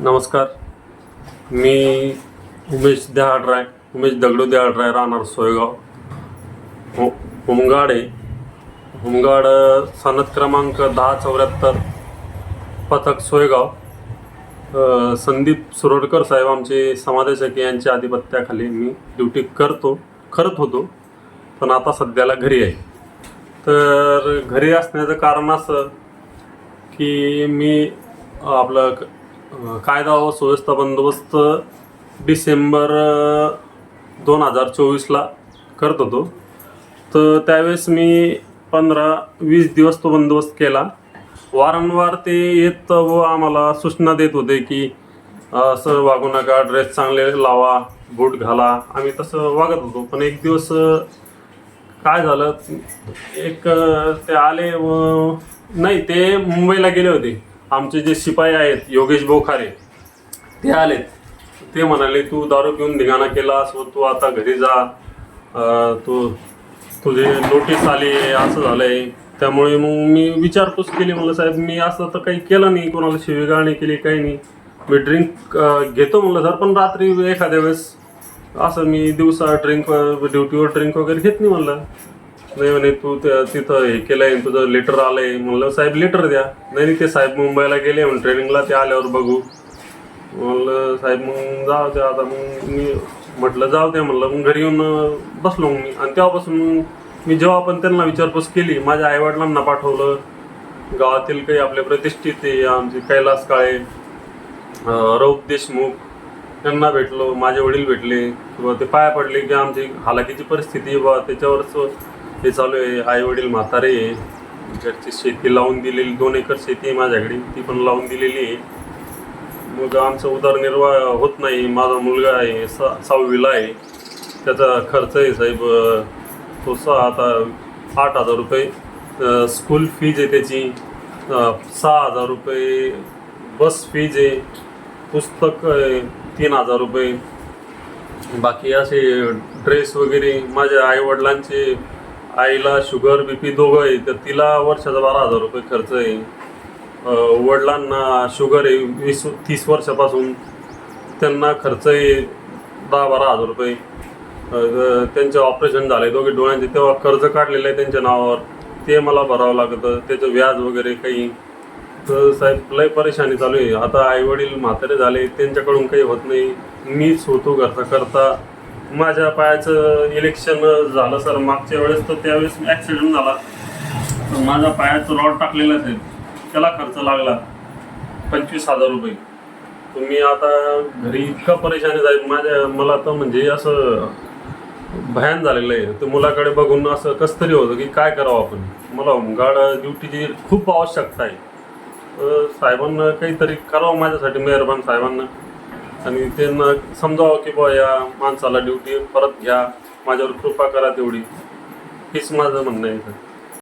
नमस्कार. मी उमेश देहाडराय उमेश दगडू देहाडराय राहणार सोयगाव. हो होमगाड. आहे होमगाड सनद क्रमांक दहा चौऱ्याहत्तर पथक सोयगाव. संदीप सुरोडकर साहेब आमचे समादेशक यांच्या आधिपत्याखाली मी ड्युटी करतो करत होतो पण आता सध्याला घरी आहे. तर घरी असण्याचं कारण असं की मी आपलं क- कायदा व सुव्यवस्था बंदोबस्त डिसेंबर दोन हजार चोवीसला करत होतो. तर त्यावेळेस मी पंधरा वीस दिवस तो बंदोबस्त केला. वारंवार ते येत व आम्हाला सूचना देत होते की असं वागू नका ड्रेस चांगले लावा बूट घाला. आम्ही तसं वागत होतो. पण एक दिवस काय झालं? एक ते आले व नाही ते मुंबईला गेले होते. आमचे जे शिपाई आहेत योगेश बोखारे ते आलेत. ते म्हणाले तू दारू पिऊन धिंगाणा केलास व तू आता घरी जा. तू तुझे नोटीस आली आहे असं झालंय. त्यामुळे मग मी विचारपूस केली. म्हणलं साहेब मी असं तर काही केलं नाही. कोणाला शिवीगाळ नाही केली काही नाही. मी ड्रिंक घेतो. म्हणलं सर पण रात्री एखाद्या वेळेस असं मी दिवसा ड्रिंक ड्युटीवर ड्रिंक वगैरे घेत नाही. म्हणलं नाही म्हणे तू त्या- तिथं हे केलंय तुझं लेटर आलंय. म्हणलं साहेब लेटर द्या. नाही नाही ते साहेब मुंबईला गेले म्हणून ट्रेनिंगला ते आल्यावर बघू. म्हणलं साहेब मग जाऊ द्या आता मग मी म्हटलं जाऊ द्या म्हणलं मग घरी येऊन बसलो मग मी. आणि तेव्हापासून मग मी जेव्हा पण त्यांना विचारपूस केली माझ्या आईवडिलांना पाठवलं गावातील काही आपले प्रतिष्ठित आमचे कैलास काळे रौप देशमुख यांना भेटलो माझे वडील भेटले किंवा ते पाया पडले की आमची हालाकीची परिस्थिती बा त्याच्यावरच हे चालू आहे. आई वडील म्हातारे घरची शेती लावून दिलेली दोन एकर शेती आहे माझ्याकडे. ती पण लावून दिलेली आहे. मग आमचा उदरनिर्वाह होत नाही. माझा मुलगा आहे सा सहावीला आहे. त्याचा खर्च आहे साहेब तो सहा आता आठ हजार रुपये. स्कूल फीज आहे त्याची. सहा हजार रुपये. बस फीज आहे. पुस्तक आहे तीन हजार रुपये. बाकी असे ड्रेस वगैरे माझ्या आईवडिलांचे आईला शुगर बी पी दोघं आहे तर तिला वर्षाचा बारा हजार रुपये खर्च आहे. वडिलांना शुगर आहे वीस तीस वर्षापासून त्यांना खर्च आहे दहा बारा हजार रुपये. त्यांचं ऑपरेशन ऑपरेशन आहे दोघे डोळ्यांचे तेव्हा कर्ज काढलेलं आहे त्यांच्या नावावर. ते मला भरावं लागतं त्याचं व्याज वगैरे काही. तर साहेब लय परेशानी चालू आहे. आता आई वडील म्हातारे झाले त्यांच्याकडून काही होत नाही. मीच होतो घरचा करता. माझ्या पायाचं इलेक्शन झालं सर मागच्या वेळेस तर त्यावेळेस ॲक्सिडेंट झाला. तर माझ्या पायाचं रॉड टाकलेलं आहे. त्याला खर्च लागला पंचवीस हजार रुपये. तुम्ही आता घरी इतका परेशानी जाईल. माझ्या मला तर म्हणजे असं भयान झालेलं आहे. तर मुलाकडे बघून असं कसं तरी होतं की काय करावं आपण? मला होमगार्ड ड्युटीची खूप आवश्यकता आहे. तर साहेबांना काहीतरी करावं माझ्यासाठी मेहरबान साहेबांना. आणि त्यांना समजावं की बुवा या माणसाला ड्युटी परत घ्या. माझ्यावर कृपा करा तेवढी. हेच माझं म्हणणं आहे सर